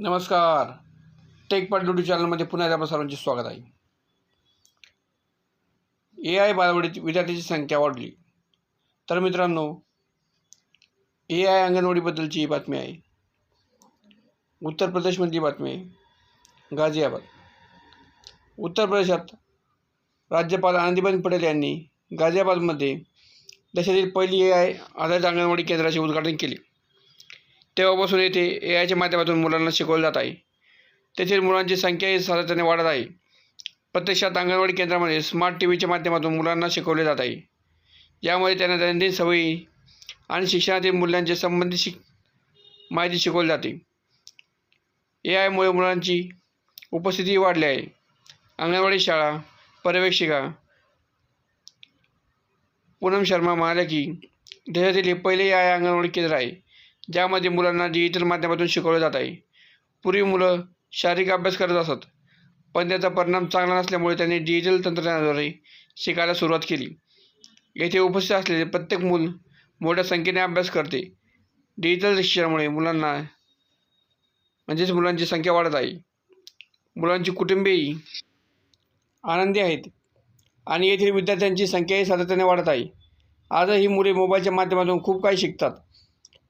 नमस्कार. Take part YouTube चॅनलमध्ये पुन्हा एकदा सर्वांचे स्वागत आहे. ए आय बालवाडीत विद्यार्थ्यांची संख्या वाढली. तर मित्रांनो ए आय अंगणवाडीबद्दलची ही बातमी आहे. उत्तर प्रदेशमधली बातमी आहे. गाझियाबाद. उत्तर प्रदेशात राज्यपाल आनंदीबेन पटेल यांनी गाझियाबादमध्ये देशातील पहिली ए आय आधारित अंगणवाडी केंद्राचे उद्घाटन केले. तेव्हापासून येथे ए आयच्या माध्यमातून मुलांना शिकवलं जात आहे. तेथील मुलांची संख्याही सातत्याने वाढत आहे. प्रत्यक्षात अंगणवाडी केंद्रामध्ये स्मार्ट टी व्हीच्या माध्यमातून मुलांना शिकवले जात आहे. यामुळे त्यांना दैनंदिन सवयी आणि शिक्षणातील मूल्यांचे संबंधित शिक माहिती शिकवली जाते. ए आयमुळे मुलांची उपस्थिती वाढली आहे. अंगणवाडी शाळा पर्यवेक्षिका पूनम शर्मा म्हणाल्या की देशातील हे पहिले ए आय अंगणवाडी केंद्र आहे. ज्यामध्ये मुलांना डिजिटल माध्यमातून शिकवलं जात आहे. पूर्वी मुलं शारीरिक अभ्यास करत असत पण त्याचा परिणाम चांगला नसल्यामुळे त्यांनी डिजिटल तंत्रज्ञानाद्वारे शिकायला सुरुवात केली. येथे उपस्थित असलेले प्रत्येक मूल मोठ्या संख्येने अभ्यास करते. डिजिटल शिक्षणामुळे मुलांना म्हणजेच मुलांची संख्या वाढत आहे. मुलांची कुटुंबेही आनंदी आहेत आणि येथील विद्यार्थ्यांची संख्याही सातत्याने वाढत आहे. आजही ही मुले मोबाईलच्या माध्यमातून खूप काही शिकतात.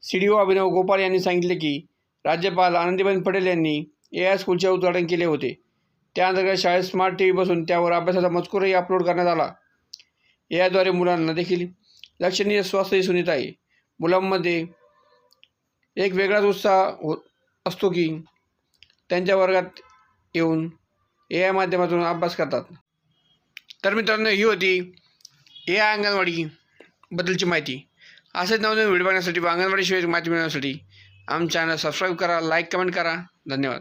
C D O Abhinav Gopal यांनी सांगितले की राज्यपाल आनंदीबेन पटेल यांनी ए आय स्कूलचे उद्घाटन केले होते. त्याअंतर्गत शाळेत स्मार्ट टी व्ही बसून त्यावर अभ्यासाचा मजकूरही अपलोड करण्यात आला. ए आयद्वारे मुलांना देखील लक्षणीय स्वास्थ्य दिसून येत आहे. मुलांमध्ये एक वेगळाच उत्साह हो असतो की त्यांच्या वर्गात येऊन ए आय माध्यमातून अभ्यास करतात. तर मित्रांनो ही होती ए आय अंगणवाडी बद्दलची माहिती. असेच नवनवीन व्हिडिओ बघण्यासाठी व अंगणवाडीशिवाय माहिती मिळवण्यासाठी आमच्या चॅनल सबस्क्राईब करा लाईक कमेंट करा. धन्यवाद.